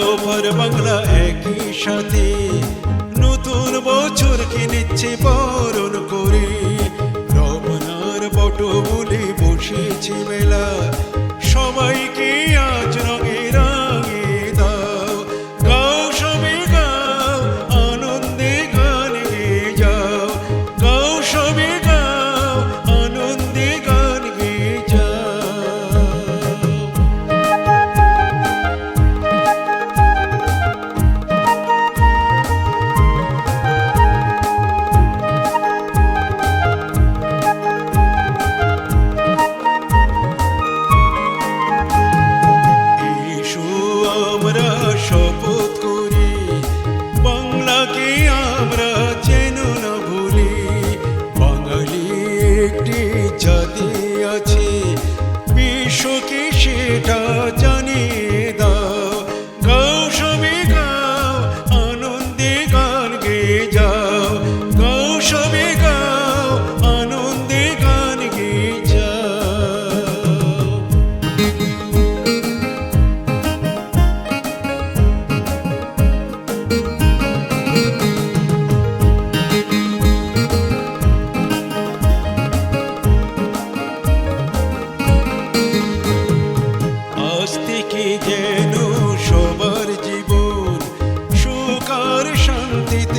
ওপর বাংলা একই সাথে। নতুন বছর কিনেছে বরণ করে। রমনার বলে বসেছি 这江。ti